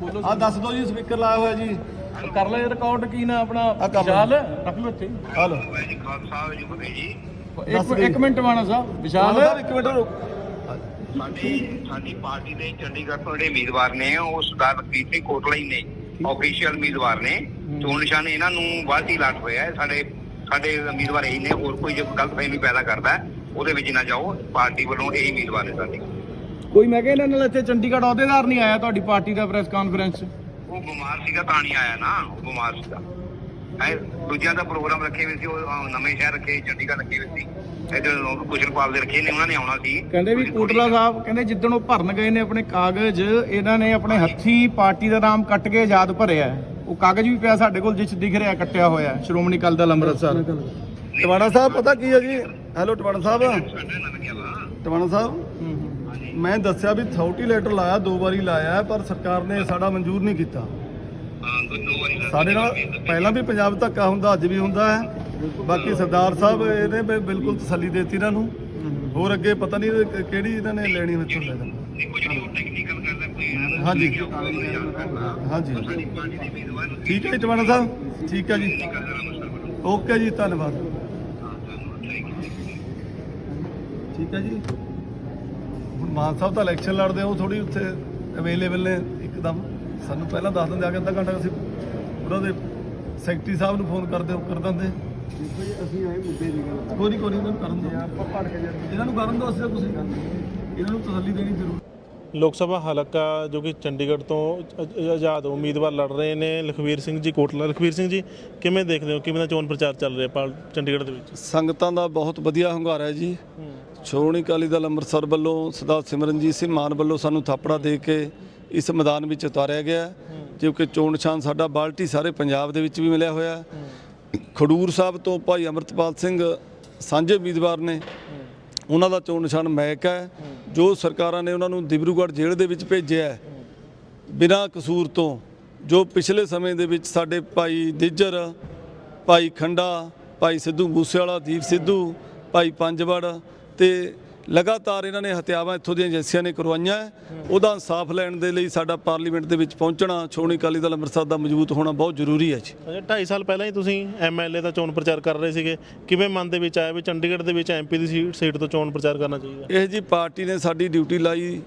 ਆ ਦੱਸ ਦਿਓ ਜੀ ਸਪੀਕਰ ਲਾਇਆ ਹੋਇਆ ਜੀ। ਕਰ ਲੈ ਰਿਕਾਰਡ ਕੀ ਨਾ ਆਪਣਾ। ਆ ਕਰ ਲਓ। ਵਿਸ਼ਾਲ ਰੱਖ ਲਓ ਇੱਥੇ। ਆ ਲਓ। ਜੀ ਖਾਲਸਾ ਜੀ ਫਤਿਹ ਜੀ। ਇੱਕ ਦਿਓ। ਇੱਕ ਮਿੰਟ ਮਾਣਾ ਸਾਹਿਬ ਵਿਸ਼ਾਲ। ਸਾਹਿਬ ਇੱਕ ਮਿੰਟ ਰੁਕ। ਸਾਡੀ ਸਾਡੀ ਪਾਰਟੀ ਦੇ ਚੰਡੀਗੜ੍ਹ ਤੋਂ ਜਿਹੜੇ ਉਮੀਦਵਾਰ ਨੇ ਉਹ ਸਰਦਾਰ ਰਣਜੀਤ ਸਿੰਘ ਕੋਟਲਾ ਹੀ ਨੇ ਆਫੀਸ਼ੀਅਲ ਉਮੀਦਵਾਰ ਨੇ। ਚੋਣ ਨਿਸ਼ਾਨ ਇਹਨਾਂ ਨੂੰ ਬਾਅਦ ਹੀ ਲਾਟ ਹੋਇਆ ਹੈ। ਸਾਡੇ ਸਾਡੇ ਉਮੀਦਵਾਰ ਇਹੀ ਨੇ ਹੋਰ ਕੋਈ ਜੇ ਗਲਤਫਹਿਮੀ ਪੈਦਾ ਕਰਦਾ ਹੈ, ਉਹਦੇ ਵਿੱਚ ਨਾ ਜਾਓ। ਪਾਰਟੀ ਵੱਲੋਂ ਇਹੀ ਉਮੀਦਵਾਰ ਨੇ ਸਾਡੀ। ਕੋਈ ਮੈਂ ਕਿਹਾ ਇਹਨਾਂ ਨਾਲ ਇੱਥੇ ਚੰਡੀਗੜ੍ਹ ਅਹੁਦੇਦਾਰ ਨਹੀਂ ਆਇਆ ਤੁਹਾਡੀ ਪਾਰਟੀ ਦਾ ਪ੍ਰੈਸ ਕਾਨਫਰੰਸ 'ਚ? ਉਹ ਬਿਮਾਰ ਸੀਗਾ ਤਾਂ ਨਹੀਂ ਆਇਆ ਨਾ ਉਹ ਬਿਮਾਰ ਸੀਗਾ। ਐ ਦੂਜਿਆਂ ਦਾ ਪ੍ਰੋਗਰਾਮ ਰੱਖੇ ਹੋਏ ਸੀ ਉਹ ਅਹ, ਨਵੇਂ ਸ਼ਹਿਰ ਰੱਖੇ ਚੰਡੀਗੜ੍ਹ ਰੱਖੇ ਹੋਏ ਸੀ। ਇਧਰ ਕੁਸ਼ਲਪਾਲ ਦੇ ਰੱਖੇ ਨੇ ਉਹਨਾਂ ਨੇ ਆਉਣਾ ਸੀ। ਕਹਿੰਦੇ ਵੀ ਕੋਟਲਾ ਸਾਹਿਬ ਕਹਿੰਦੇ ਜਿੱਦਣ ਉਹ ਭਰਨ ਗਏ ਨੇ ਆਪਣੇ ਕਾਗਜ਼ ਇਹਨਾਂ ਨੇ ਆਪਣੇ ਹੱਥੀ ਪਾਰਟੀ ਦਾ ਨਾਮ ਕੱਟ ਕੇ ਆਜ਼ਾਦ ਭਰਿਆ ਹੈ। ਉਹ ਕਾਗਜ਼ ਵੀ ਪਿਆ ਸਾਡੇ ਕੋਲ ਜਿਸ ਦਿਖ ਰਿਹਾ ਕੱਟਿਆ ਹੋਇਆ ਹੈ, ਸ਼੍ਰੋਮਣੀ ਅਕਾਲੀ ਦਲ ਅੰਮ੍ਰਿਤਸਰ। ਟਵਾਣਾ ਸਾਹਿਬ ਪਤਾ ਕੀ ਹੈ ਜੀ? ਹੈਲੋ ਟਵਾਣਾ ਸਾਹਿਬ। ਟਵਾਣਾ ਸਾਹਿਬ ਮੈਂ ਦੱਸਿਆ ਵੀ ਅਥਾਰਟੀ ਲੈਟਰ ਲਾਇਆ ਦੋ ਵਾਰੀ ਲਾਇਆ ਪਰ ਸਰਕਾਰ ਨੇ ਸਾਡਾ ਮਨਜ਼ੂਰ ਨਹੀਂ ਕੀਤਾ। ਸਾਡੇ ਨਾਲ ਪਹਿਲਾਂ ਵੀ ਪੰਜਾਬ ਧੱਕਾ ਹੁੰਦਾ ਅੱਜ ਵੀ ਹੁੰਦਾ ਹੈ। ਬਾਕੀ ਸਰਦਾਰ ਸਾਹਿਬ ਇਹਨੇ ਬਿਲਕੁਲ ਤਸੱਲੀ ਦੇਤੀ ਇਹਨਾਂ ਨੂੰ। ਹੋਰ ਅੱਗੇ ਪਤਾ ਨਹੀਂ ਕਿਹੜੀ ਇਹਨਾਂ ਨੇ ਲੈਣੀ ਵਿੱਚੋਂ ਲੈ ਲੈਣਾ। ਹਾਂਜੀ। ਹਾਂਜੀ। ਠੀਕ ਹੈ ਟਵਾਣਾ ਸਾਹਿਬ? ਠੀਕ ਹੈ ਜੀ। ਓਕੇ ਜੀ ਧੰਨਵਾਦ। ਠੀਕ ਹੈ ਜੀ। ਮਾਨ ਸਾਹਿਬ ਤਾਂ ਇਲੈਕਸ਼ਨ ਲੜਦੇ ਆ ਉਹ ਥੋੜੀ ਉੱਥੇ ਅਵੇਲੇਬਲ ਨੇ ਇੱਕਦਮ। ਸਾਨੂੰ ਪਹਿਲਾਂ ਦੱਸ ਦਿੰਦੇ ਆ ਕੇ ਅੱਧਾ ਘੰਟਾ ਅਸੀਂ ਉਹਨਾਂ ਦੇ ਸੈਕਟਰੀ ਸਾਹਿਬ ਨੂੰ ਫੋਨ ਕਰਦੇ ਉਹ ਕਰ ਦਿੰਦੇ। ਅਸੀਂ ਆਏ ਮੁੱਦੇ ਦੀ ਗੱਲ ਕੋਈ ਨਹੀਂ ਕੋਈ ਨਹੀਂ ਕਰਨ ਆਪਾਂ ਜਾਂਦੇ। ਇਹਨਾਂ ਨੂੰ ਕਰਨ ਦਿਓ ਅਸੀਂ ਤਾਂ ਕੁਛ ਨਹੀਂ ਕਰਦੇ। ਇਹਨਾਂ ਨੂੰ ਤਸੱਲੀ ਦੇਣੀ ਜ਼ਰੂਰੀ ਲੋਕ ਸਭਾ ਹਲਕਾ ਜੋ ਕਿ ਚੰਡੀਗੜ੍ਹ ਤੋਂ ਅ- ਆਜ਼ਾਦ ਉਮੀਦਵਾਰ ਲੜ ਰਹੇ ਨੇ ਲਖਵੀਰ ਸਿੰਘ ਜੀ ਕੋਟਲਾ। ਲਖਵੀਰ ਸਿੰਘ ਜੀ ਕਿਵੇਂ ਦੇਖਦੇ ਹੋ? ਕਿਵੇਂ ਦਾ ਚੋਣ ਪ੍ਰਚਾਰ ਚੱਲ ਰਿਹਾ ਪਾਲ ਚੰਡੀਗੜ੍ਹ ਦੇ ਵਿੱਚ? ਸੰਗਤਾਂ ਦਾ ਬਹੁਤ ਵਧੀਆ ਹੁੰਗਾਰਾ ਹੈ ਜੀ। ਸ਼੍ਰੋਮਣੀ ਅਕਾਲੀ ਦਲ ਅੰਮ੍ਰਿਤਸਰ ਵੱਲੋਂ ਸਰਦਾਰ ਸਿਮਰਨਜੀਤ ਸਿੰਘ ਮਾਨ ਵੱਲੋਂ ਸਾਨੂੰ ਥਾਪੜਾ ਦੇ ਕੇ ਇਸ ਮੈਦਾਨ ਵਿੱਚ ਉਤਾਰਿਆ ਗਿਆ ਹੈ, ਕਿਉਂਕਿ ਚੋਣ ਨਿਸ਼ਾਨ ਸਾਡਾ ਬਾਲਟੀ ਸਾਰੇ ਪੰਜਾਬ ਦੇ ਵਿੱਚ ਵੀ ਮਿਲਿਆ ਹੋਇਆ ਹੈ। ਖਡੂਰ ਸਾਹਿਬ ਤੋਂ ਭਾਈ ਅਮਰਤਪਾਲ ਸਿੰਘ ਸਾਂਝੇ ਉਮੀਦਵਾਰ ਨੇ। ਉਹਨਾਂ ਦਾ ਚੋਣ ਨਿਸ਼ਾਨ ਮੈਕ ਹੈ, ਜੋ ਸਰਕਾਰਾਂ ਨੇ ਉਹਨਾਂ ਨੂੰ ਦਿਬਰੂਗੜ੍ਹ ਜੇਲ੍ਹ ਦੇ ਵਿੱਚ ਭੇਜਿਆ ਬਿਨਾਂ ਕਸੂਰ ਤੋਂ, ਜੋ ਪਿਛਲੇ ਸਮੇਂ ਦੇ ਵਿੱਚ ਸਾਡੇ ਭਾਈ ਦਿੱਜਰ, ਭਾਈ ਖੰਡਾ, ਭਾਈ ਸਿੱਧੂ ਮੂਸੇਵਾਲਾ, ਦੀਪ ਸਿੱਧੂ, ਭਾਈ ਪੰਜਵੜ ਤੇ ਲਗਾਤਾਰ ਇਹਨਾਂ ਨੇ ਹਤਿਆਵਾਂ ਇੱਥੋਂ ਦੀਆਂ ਏਜੰਸੀਆਂ ਨੇ ਕਰਵਾਈਆਂ। ਉਹਦਾ ਇਨਸਾਫ ਲੈਣ ਦੇ ਲਈ ਸਾਡਾ ਪਾਰਲੀਮੈਂਟ ਦੇ ਵਿੱਚ ਪਹੁੰਚਣਾ ਸ਼੍ਰੋਮਣੀ ਅਕਾਲੀ ਦਲ ਅੰਮ੍ਰਿਤਸਰ ਦਾ ਮੌਜੂਦ ਹੋਣਾ ਬਹੁਤ ਜ਼ਰੂਰੀ ਹੈ ਜੀ। ਅਜੇ 2.5 ਸਾਲ ਪਹਿਲਾਂ ਹੀ ਤੁਸੀਂ ਐਮਐਲਏ ਦਾ ਚੋਣ ਪ੍ਰਚਾਰ ਕਰ ਰਹੇ ਸੀਗੇ। ਕਿਵੇਂ ਮਨ ਦੇ ਵਿੱਚ ਆਇਆ ਵੀ ਚੰਡੀਗੜ੍ਹ ਦੇ ਵਿੱਚ ਐਮਪੀ ਦੀ ਸੀਟ ਸੀਟ ਤੋਂ ਚੋਣ ਪ੍ਰਚਾਰ ਕਰਨਾ ਚਾਹੀਦਾ? ਇਹ ਜੀ ਪਾਰਟੀ ਨੇ ਸਾਡੀ ਡਿਊਟੀ ਲਾਈ।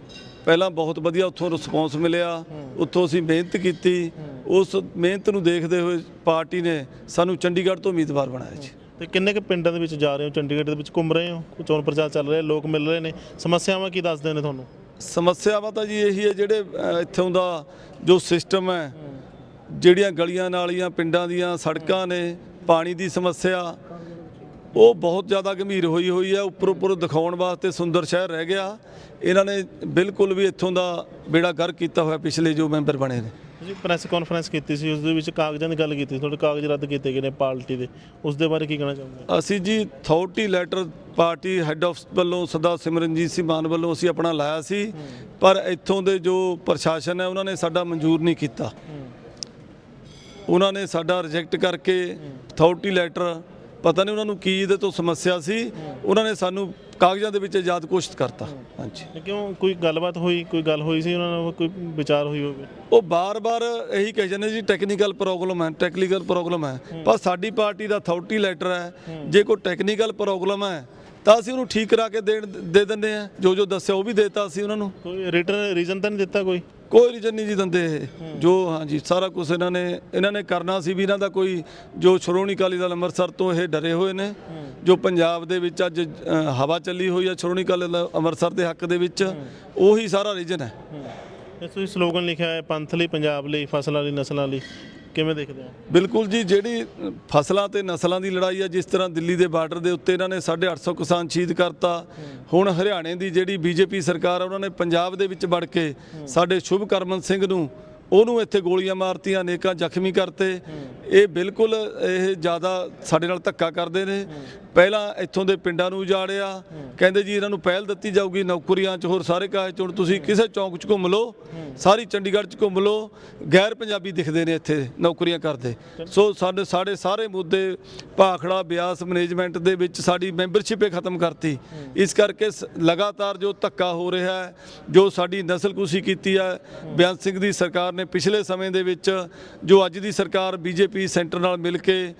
ਪਹਿਲਾਂ ਬਹੁਤ ਵਧੀਆ ਉੱਥੋਂ ਰਿਸਪੌਂਸ ਮਿਲਿਆ। ਉੱਥੋਂ ਅਸੀਂ ਮਿਹਨਤ ਕੀਤੀ। ਉਸ ਮਿਹਨਤ ਨੂੰ ਦੇਖਦੇ ਹੋਏ ਪਾਰਟੀ ਨੇ ਸਾਨੂੰ ਚੰਡੀਗੜ੍ਹ ਤੋਂ ਉਮੀਦਵਾਰ ਬਣਾਇਆ ਜੀ। ਤੇ ਕਿੰਨੇ ਕੁ ਪਿੰਡਾਂ ਦੇ ਵਿੱਚ ਜਾ ਰਹੇ ਹੋ? ਚੰਡੀਗੜ੍ਹ ਦੇ ਵਿੱਚ ਘੁੰਮ ਰਹੇ ਹੋ? ਚੋਣ ਪ੍ਰਚਾਰ ਚੱਲ ਰਿਹਾ ਲੋਕ ਮਿਲ ਰਹੇ ਨੇ। ਸਮੱਸਿਆਵਾਂ ਕੀ ਦੱਸਦੇ ਨੇ ਤੁਹਾਨੂੰ? ਸਮੱਸਿਆਵਾਂ ਤਾਂ ਜੀ ਇਹੀ ਹੈ ਜਿਹੜੇ ਅ, ਇੱਥੋਂ ਦਾ ਜੋ ਸਿਸਟਮ ਹੈ ਜਿਹੜੀਆਂ ਗਲੀਆਂ ਨਾਲੀਆਂ ਪਿੰਡਾਂ ਦੀਆਂ ਸੜਕਾਂ ਨੇ ਪਾਣੀ ਦੀ ਸਮੱਸਿਆ ਉਹ ਬਹੁਤ ਜ਼ਿਆਦਾ ਗੰਭੀਰ ਹੋਈ ਹੋਈ ਹੈ। ਉੱਪਰ ਉੱਪਰ ਦਿਖਾਉਣ ਵਾਸਤੇ ਸੁੰਦਰ ਸ਼ਹਿਰ ਰਹਿ ਗਿਆ। ਇਹਨਾਂ ਨੇ ਬਿਲਕੁਲ ਵੀ ਇੱਥੋਂ ਦਾ ਬੇੜਾ ਗਰ ਕੀਤਾ ਹੋਇਆ ਪਿਛਲੇ ਜੋ ਮੈਂਬਰ ਬਣੇ ਨੇ। ਤੁਸੀਂ ਪ੍ਰੈਸ ਕਾਨਫਰੰਸ ਕੀਤੀ ਸੀ ਉਸ ਦੇ ਵਿੱਚ ਕਾਗਜ਼ਾਂ ਦੀ ਗੱਲ ਕੀਤੀ ਸੀ ਤੁਹਾਡੇ ਕਾਗਜ਼ ਰੱਦ ਕੀਤੇ ਗਏ ਨੇ ਪਾਰਟੀ ਦੇ। ਉਸ ਦੇ ਬਾਰੇ ਕੀ ਕਹਿਣਾ ਚਾਹੁੰਦੇ ਅਸੀਂ ਜੀ authority letter party head of ਵੱਲੋਂ ਸਦਾ ਸਿਮਰਨਜੀਤ ਸਿੰਘ ਮਾਨ ਵੱਲੋਂ ਅਸੀਂ ਆਪਣਾ ਲਾਇਆ ਸੀ। ਪਰ ਇੱਥੋਂ ਦੇ ਜੋ ਪ੍ਰਸ਼ਾਸਨ ਹੈ ਉਹਨਾਂ ਨੇ ਸਾਡਾ ਮਨਜ਼ੂਰ ਨਹੀਂ ਕੀਤਾ। ਉਹਨਾਂ ਨੇ ਸਾਡਾ ਰਿਜੈਕਟ ਕਰਕੇ ਅਥਾਰਟੀ ਲੈਟਰ ਪਤਾ ਨਹੀਂ ਉਹਨਾਂ ਨੂੰ ਕੀ ਇਹਦੇ ਤੋਂ ਸਮੱਸਿਆ ਸੀ। ਉਹਨਾਂ ਨੇ ਸਾਨੂੰ ਕਾਗਜ਼ਾਂ ਦੇ ਵਿੱਚ ਆਜ਼ਾਦ ਘੋਸ਼ਿਤ ਕਰਤਾ। ਹਾਂਜੀ। ਕਿਉਂ ਕੋਈ ਗੱਲਬਾਤ ਹੋਈ ਕੋਈ ਗੱਲ ਹੋਈ ਸੀ ਉਹਨਾਂ ਨਾਲ ਕੋਈ ਵਿਚਾਰ ਹੋਈ ਹੋਵੇ? ਉਹ ਬਾਰ-ਬਾਰ ਇਹੀ ਕਹੀ ਜਾਂਦੇ ਜੀ ਟੈਕਨੀਕਲ ਪ੍ਰੋਬਲਮ ਹੈ ਟੈਕਨੀਕਲ ਪ੍ਰੋਬਲਮ ਹੈ। ਪਰ ਸਾਡੀ ਪਾਰਟੀ ਦਾ ਅਥਾਰਟੀ ਲੈਟਰ ਹੈ। ਜੇ ਕੋਈ ਟੈਕਨੀਕਲ ਪ੍ਰੋਬਲਮ ਹੈ ਤਾਂ ਅਸੀਂ ਉਹਨੂੰ ਠੀਕ ਕਰਾ ਕੇ ਦੇਣ ਦੇ ਦਿੰਦੇ ਆ ਜੋ ਜੋ ਦੱਸਿਆ ਉਹ ਵੀ ਦੇਤਾ ਅਸੀਂ ਉਹਨਾਂ ਨੂੰ। ਕੋਈ ਰਿਟਰਨ ਰੀਜ਼ਨ ਤਾਂ ਨਹੀਂ ਦਿੱਤਾ ਕੋਈ? ਕੋਈ ਰੀਜਨ ਨਹੀਂ ਜੀ ਦਿੰਦੇ ਇਹ। ਜੋ ਹਾਂਜੀ ਸਾਰਾ ਕੁਝ ਇਹਨਾਂ ਨੇ ਇਹਨਾਂ ਨੇ ਕਰਨਾ ਸੀ ਵੀ ਇਹਨਾਂ ਦਾ ਕੋਈ ਜੋ ਸ਼੍ਰੋਮਣੀ ਅਕਾਲੀ ਦਲ ਅੰਮ੍ਰਿਤਸਰ ਤੋਂ ਇਹ ਡਰੇ ਹੋਏ ਨੇ ਜੋ ਪੰਜਾਬ ਦੇ ਵਿੱਚ ਅੱਜ ਅ, ਹਵਾ ਚੱਲੀ ਹੋਈ ਹੈ ਸ਼੍ਰੋਮਣੀ ਅਕਾਲੀ ਦਲ ਅੰਮ੍ਰਿਤਸਰ ਦੇ ਹੱਕ ਦੇ ਵਿੱਚ ਉਹੀ ਸਾਰਾ ਰੀਜਨ ਹੈ। ਇਹ ਤੁਸੀਂ ਸਲੋਗਨ ਲਿਖਿਆ ਹੈ ਪੰਥ ਲਈ ਪੰਜਾਬ ਲਈ ਫਸਲਾਂ ਲਈ ਨਸਲਾਂ ਲਈ। ਕਿਵੇਂ ਦੇਖਦੇ ਹੋ? ਬਿਲਕੁਲ ਜੀ, ਜਿਹੜੀ ਫਸਲਾਂ ਤੇ ਨਸਲਾਂ ਦੀ ਲੜਾਈ ਹੈ ਜਿਸ ਤਰ੍ਹਾਂ ਦਿੱਲੀ ਦੇ ਬਾਰਡਰ ਦੇ ਉੱਤੇ ਇਹਨਾਂ ਨੇ 850 ਕਿਸਾਨ ਸ਼ਹੀਦ ਕਰਤਾ, ਹੁਣ ਹਰਿਆਣੇ ਦੀ ਜਿਹੜੀ ਬੀਜੇਪੀ ਸਰਕਾਰ ਆ, ਉਹਨਾਂ ਨੇ ਪੰਜਾਬ ਦੇ ਵਿੱਚ ਵੜ ਕੇ ਸਾਡੇ ਸ਼ੁਭ ਕਰਮਨ ਸਿੰਘ ਨੂੰ ਉਹਨੂੰ ਇੱਥੇ ਗੋਲੀਆਂ ਮਾਰਤੀਆਂ ਅਨੇਕਾਂ ਜ਼ਖਮੀ ਕਰਤੇ। ਇਹ ਬਿਲਕੁਲ ਇਹ ਜ਼ਿਆਦਾ ਸਾਡੇ ਨਾਲ ਧੱਕਾ ਕਰਦੇ ਨੇ। ਪਹਿਲਾਂ ਇੱਥੋਂ ਦੇ ਪਿੰਡਾਂ ਨੂੰ ਉਜਾੜਿਆ। ਕਹਿੰਦੇ ਜੀ ਇਹਨਾਂ ਨੂੰ ਪਹਿਲ ਦਿੱਤੀ ਜਾਊਗੀ, ਨੌਕਰੀਆਂ 'ਚ ਹੋਰ ਸਾਰੇ ਕਾਜ 'ਚ। ਹੁਣ ਤੁਸੀਂ ਕਿਸੇ ਚੌਂਕ 'ਚ ਘੁੰਮ ਲਓ, ਸਾਰੀ ਚੰਡੀਗੜ੍ਹ 'ਚ ਘੁੰਮ ਲਓ, ਗੈਰ ਪੰਜਾਬੀ ਦਿਖਦੇ ਨੇ ਇੱਥੇ ਨੌਕਰੀਆਂ ਕਰਦੇ। ਸੋ ਸਾਡੇ ਸਾਡੇ ਸਾਰੇ ਮੁੱਦੇ, ਭਾਖੜਾ, ਬਿਆਸ ਮੈਨੇਜਮੈਂਟ ਦੇ ਵਿੱਚ ਸਾਡੀ ਮੈਂਬਰਸ਼ਿਪ ਹੀ ਖਤਮ ਕਰਤੀ। ਇਸ ਕਰਕੇ ਸ- ਲਗਾਤਾਰ ਜੋ ਧੱਕਾ ਹੋ ਰਿਹਾ ਹੈ, ਜੋ ਸਾਡੀ ਨਸਲਕੁਸ਼ੀ ਕੀਤੀ ਹੈ ਬਿਆਨ ਸਿੰਘ ਦੀ ਸਰਕਾਰ ਨੇ ਪਿਛਲੇ ਸਮੇਂ ਦੇ ਵਿੱਚ ਜੋ ਅੱਜ ਦੀ ਸਰਕਾਰ, ਬੀਜੇਪੀ ਸੈਂਟਰ ਨਾਲ ਮਿਲ ਕੇ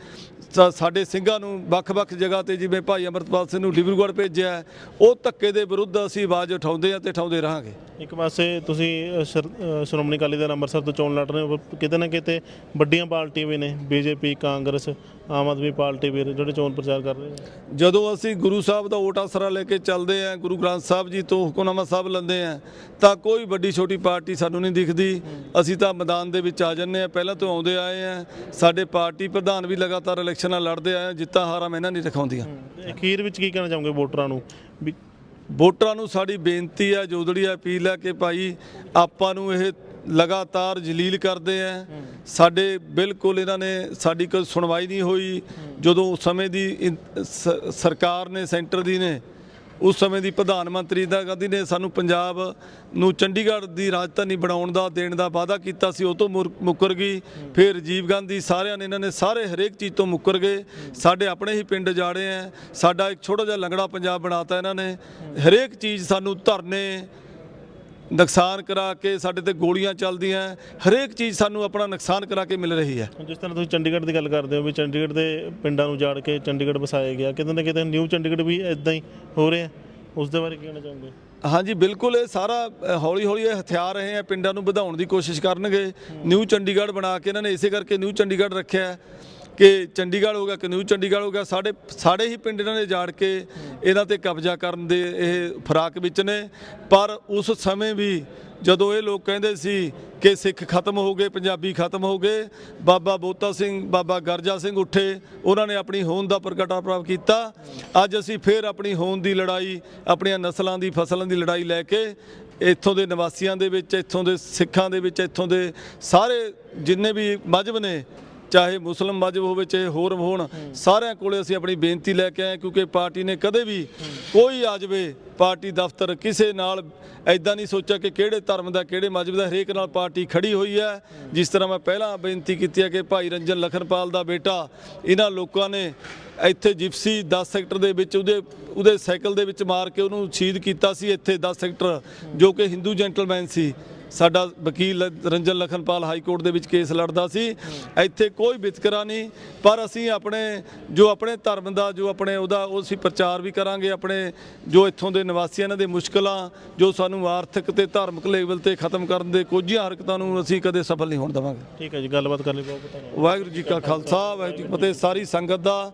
ਸਾਡੇ ਸਿੰਘਾਂ ਨੂੰ ਵੱਖ-ਵੱਖ ਜਗ੍ਹਾ ਤੇ ਜਿਵੇਂ ਭਾਈ ਅਮਰਤਪਾਲ ਸਿੰਘ ਨੂੰ ਡਿਬਰੂਗੜ੍ਹ ਭੇਜਿਆ ਉਹ ਧੱਕੇ ਦੇ ਵਿਰੁੱਧ ਅਸੀਂ ਆਵਾਜ਼ ਉਠਾਉਂਦੇ ਹਾਂ ਤੇ ਉਠਾਉਂਦੇ ਰਹਾਂਗੇ। ਇੱਕ ਪਾਸੇ ਤੁਸੀਂ ਸ਼੍ਰੋਮਣੀ ਅਕਾਲੀ ਦਲ ਅੰਮ੍ਰਿਤਸਰ ਤੋਂ ਚੋਣ ਲੜ ਰਹੇ ਹੋ ਕਿਤੇ ਨਾ ਕਿਤੇ ਵੱਡੀਆਂ ਪਾਰਟੀਆਂ ਵੀ ਨੇ ਬੀਜੇਪੀ ਕਾਂਗਰਸ ਆਮ ਆਦਮੀ ਪਾਰਟੀ ਵੀ ਜਿਹੜੇ ਚੋਣ ਪ੍ਰਚਾਰ ਕਰ ਰਹੇ ਨੇ। ਜਦੋਂ ਅਸੀਂ ਗੁਰੂ ਸਾਹਿਬ ਦਾ ਓਟ ਆਸਰਾ ਲੈ ਕੇ ਚੱਲਦੇ ਆਂ ਗੁਰੂ ਗ੍ਰੰਥ ਸਾਹਿਬ ਜੀ ਤੋਂ ਹੁਕਮਨਾਮਾ ਸਾਹਿਬ ਲੈਂਦੇ ਆਂ ਤਾਂ ਕੋਈ ਵੱਡੀ ਛੋਟੀ ਪਾਰਟੀ ਸਾਨੂੰ ਨਹੀਂ ਦਿਖਦੀ। ਅਸੀਂ ਤਾਂ ਮੈਦਾਨ ਦੇ ਵਿੱਚ ਆ ਜੰਨੇ ਆ ਪਹਿਲਾਂ ਤੋਂ ਆਉਂਦੇ ਆਏ ਆਂ ਸਾਡੇ ਪਾਰਟੀ ਪ੍ਰਧਾਨ ਵੀ ਲਗਾਤਾਰ ਇਲੈਕਸ਼ਨਾਂ ਲੜਦੇ ਆਏ ਆ ਜਿੱਤਾਂ ਹਾਰਾਂ ਮੈਨਾਂ ਨਹੀਂ ਦਿਖਾਉਂਦੀਆਂ। ਤੇ ਅਖੀਰ ਵਿੱਚ ਕੀ ਕਹਿਣਾ ਚਾਹੋਗੇ ਵੋਟਰਾਂ ਨੂੰ? ਵੀ ਵੋਟਰਾਂ ਨੂੰ ਸਾਡੀ ਬੇਨਤੀ ਹੈ ਜੋਦੜੀ ਅਪੀਲ ਹੈ ਕਿ ਭਾਈ ਆਪਾਂ ਨੂੰ ਇਹ ਲਗਾਤਾਰ ਜਲੀਲ ਕਰਦੇ ਆ। ਸਾਡੇ ਬਿਲਕੁਲ ਇਹਨਾਂ ਨੇ ਸਾਡੀ ਕੋਈ ਸੁਣਵਾਈ ਨਹੀਂ ਹੋਈ। ਜਦੋਂ ਉਸ ਸਮੇਂ ਦੀ ਇਨ- ਸ- ਸਰਕਾਰ ਨੇ ਸੈਂਟਰ ਦੀ ਨੇ ਉਸ ਸਮੇਂ ਦੀ ਪ੍ਰਧਾਨ ਮੰਤਰੀ ਦਾ ਗਾਂਧੀ ਨੇ ਸਾਨੂੰ ਪੰਜਾਬ ਨੂੰ ਚੰਡੀਗੜ੍ਹ ਦੀ ਰਾਜਧਾਨੀ ਬਣਾਉਣ ਦਾ, ਦੇਣ ਦਾ ਵਾਅਦਾ ਕੀਤਾ ਸੀ, ਉਹ ਤੋਂ ਮੁਰ- ਮੁੱਕਰ ਗਈ। ਫਿਰ ਰਾਜੀਵ ਗਾਂਧੀ ਸਾਰਿਆਂ ਨੇ ਇਹਨਾਂ ਨੇ ਸਾਰੇ ਹਰੇਕ ਚੀਜ਼ ਤੋਂ ਮੁੱਕਰ ਗਏ। ਸਾਡੇ ਆਪਣੇ ਹੀ ਪਿੰਡ ਜਾੜੇ ਆ, ਸਾਡਾ ਇੱਕ ਛੋਟਾ ਜਿਹਾ ਲੰਗੜਾ ਪੰਜਾਬ ਬਣਾਤਾ ਇਹਨਾਂ ਨੇ। ਹਰੇਕ ਚੀਜ਼ ਸਾਨੂੰ ਧਰਨੇ ਨੁਕਸਾਨ ਕਰਾ ਕੇ ਸਾਡੇ ਤੇ ਗੋਲੀਆਂ ਚੱਲਦੀਆਂ ਹਰੇਕ ਚੀਜ਼ ਸਾਨੂੰ ਆਪਣਾ ਨੁਕਸਾਨ ਕਰਾ ਕੇ ਮਿਲ ਰਹੀ ਹੈ। ਹੁਣ ਜਿਸ ਤਰ੍ਹਾਂ ਤੁਸੀਂ ਚੰਡੀਗੜ੍ਹ ਦੀ ਗੱਲ ਕਰਦੇ ਹੋ ਵੀ ਚੰਡੀਗੜ੍ਹ ਦੇ ਪਿੰਡਾਂ ਨੂੰ ਜਾੜ ਕੇ ਚੰਡੀਗੜ੍ਹ ਵਸਾਇਆ ਗਿਆ ਕਿਤੇ ਨਾ ਕਿਤੇ ਨਿਊ ਚੰਡੀਗੜ੍ਹ ਵੀ ਇਦਾਂ ਹੀ ਹੋ ਰਿਹਾ ਉਸ ਦੇ ਬਾਰੇ ਕੀ ਕਹਿਣਾ ਚਾਹੋਗੇ? ਹਾਂਜੀ ਬਿਲਕੁਲ ਇਹ ਸਾਰਾ ਹੌਲੀ ਹੌਲੀ ਇਹ ਹਥਿਆਰ ਰਹੇ ਆ ਪਿੰਡਾਂ ਨੂੰ ਵਧਾਉਣ ਦੀ ਕੋਸ਼ਿਸ਼ ਕਰਨਗੇ। ਨਿਊ ਚੰਡੀਗੜ੍ਹ ਬਣਾ ਕੇ ਇਹਨਾਂ ਨੇ ਇਸੇ ਕਰਕੇ ਨਿਊ ਚੰਡੀਗੜ੍ਹ ਰੱਖਿਆ ਹੈ। ਕਿ ਚੰਡੀਗੜ੍ਹ ਹੋ ਗਿਆ, ਕਿ ਨਿਊ ਚੰਡੀਗੜ੍ਹ ਹੋ ਗਿਆ, ਸਾਡੇ ਸਾਡੇ ਹੀ ਪਿੰਡ ਇਹਨਾਂ ਨੇ ਜਾੜ ਕੇ ਇਹਨਾਂ ਤੇ ਕਬਜ਼ਾ ਕਰਨ ਦੇ ਇਹ ਫਰਾਕ ਵਿੱਚ ਨੇ। ਪਰ ਉਸ ਸਮੇਂ ਵੀ ਜਦੋਂ ਇਹ ਲੋਕ ਕਹਿੰਦੇ ਸੀ ਕਿ ਸਿੱਖ ਖਤਮ ਹੋ ਗਏ, ਪੰਜਾਬੀ ਖਤਮ ਹੋ ਗਏ, ਬਾਬਾ ਬੋਤਾ ਸਿੰਘ, ਬਾਬਾ ਗਰਜਾ ਸਿੰਘ ਉੱਠੇ, ਉਹਨਾਂ ਨੇ ਆਪਣੀ ਹੋਂਦ ਦਾ ਪ੍ਰਗਟਾ ਪ੍ਰਾਪਤ ਕੀਤਾ। ਅੱਜ ਅਸੀਂ ਫੇਰ ਆਪਣੀ ਹੋਂਦ ਦੀ ਲੜਾਈ, ਆਪਣੀਆਂ ਨਸਲਾਂ ਦੀ, ਫਸਲਾਂ ਦੀ ਲੜਾਈ ਲੈ ਕੇ ਇੱਥੋਂ ਦੇ ਨਿਵਾਸੀਆਂ ਦੇ ਵਿੱਚ, ਇੱਥੋਂ ਦੇ ਸਿੱਖਾਂ ਦੇ ਵਿੱਚ, ਇੱਥੋਂ ਦੇ ਸਾਰੇ ਜਿੰਨੇ ਵੀ ਮਜਬ ਨੇ ਚਾਹੇ ਮੁਸਲਮ ਮਜਬ ਹੋਵੇ, ਚਾਹੇ ਹੋਰ ਹੋਣ, ਸਾਰਿਆਂ ਕੋਲੇ ਅਸੀਂ ਆਪਣੀ ਬੇਨਤੀ ਲੈ ਕੇ ਆਏ ਕਿਉਂਕਿ ਪਾਰਟੀ ਨੇ ਕਦੇ ਵੀ ਕੋਈ ਆ ਜਾਵੇ, ਪਾਰਟੀ ਦਫ਼ਤਰ ਕਿਸੇ ਨਾਲ ਐਦਾਂ ਨਹੀਂ ਸੋਚਿਆ ਕਿ ਕਿਹੜੇ ਧਰਮ ਦਾ, ਕਿਹੜੇ ਮਜਬ ਦਾ, ਹਰੇਕ ਨਾਲ ਪਾਰਟੀ ਖੜੀ ਹੋਈ ਹੈ। ਜਿਸ ਤਰ੍ਹਾਂ ਮੈਂ ਪਹਿਲਾਂ ਬੇਨਤੀ ਕੀਤੀ ਹੈ ਕਿ ਭਾਈ ਰੰਜਨ ਲਖਨਪਾਲ ਦਾ ਬੇਟਾ, ਇਹਨਾਂ ਲੋਕਾਂ ਨੇ ਇੱਥੇ ਜਿਪਸੀ 10 ਸੈਕਟਰ ਦੇ ਵਿੱਚ ਉਹਦੇ ਉਹਦੇ ਸਾਈਕਲ ਦੇ ਵਿੱਚ ਮਾਰ ਕੇ ਉਹਨੂੰ ਸ਼ਹੀਦ ਕੀਤਾ ਸੀ। ਇੱਥੇ 10 ਸੈਕਟਰ ਜੋ ਕਿ ਹਿੰਦੂ ਜੈਂਟਲਮੈਨ ਸੀ। ਸਾਡਾ ਵਕੀਲ ਰੰਜਨ ਲਖਨਪਾਲ ਹਾਈ ਕੋਰਟ ਦੇ ਵਿੱਚ ਕੇਸ ਲੜਦਾ ਸੀ। ਇੱਥੇ ਕੋਈ ਵਿਤਕਰਾ ਨਹੀਂ। ਪਰ ਅਸੀਂ ਆਪਣੇ ਜੋ ਆਪਣੇ ਧਰਮ ਦਾ ਜੋ ਆਪਣੇ ਉਹਦਾ ਉਹ ਅਸੀਂ ਪ੍ਰਚਾਰ ਵੀ ਕਰਾਂਗੇ। ਆਪਣੇ ਜੋ ਇੱਥੋਂ ਦੇ ਨਿਵਾਸੀਆਂ ਇਹਨਾਂ ਦੇ ਮੁਸ਼ਕਲਾਂ ਜੋ ਸਾਨੂੰ ਆਰਥਿਕ ਤੇ ਧਾਰਮਿਕ ਲੈਵਲ ਤੇ ਖਤਮ ਕਰਨ ਦੇ ਕੋਝੀਆਂ ਹਰਕਤਾਂ ਨੂੰ ਅਸੀਂ ਕਦੇ ਸਫਲ ਨਹੀਂ ਹੋਣ ਦੇਵਾਂਗੇ। ਠੀਕ ਹੈ ਜੀ ਗੱਲਬਾਤ ਕਰਨ ਲਈ ਬਹੁਤ ਬਹੁਤ ਧੰਨਵਾਦ। ਵਾਹਿਗੁਰੂ ਜੀ ਕਾ ਖਾਲਸਾ ਵਾਹਿਗੁਰੂ ਜੀ ਕੀ ਫਤਿਹ। ਸਾਰੀ ਸੰਗਤ ਦਾ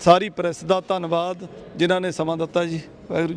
ਸਾਰੀ ਪ੍ਰੈਸ ਦਾ ਧੰਨਵਾਦ ਜਿਨ੍ਹਾਂ ਨੇ ਸਮਾਂ ਦਿੱਤਾ ਜੀ। ਵਾਹਿਗੁਰੂ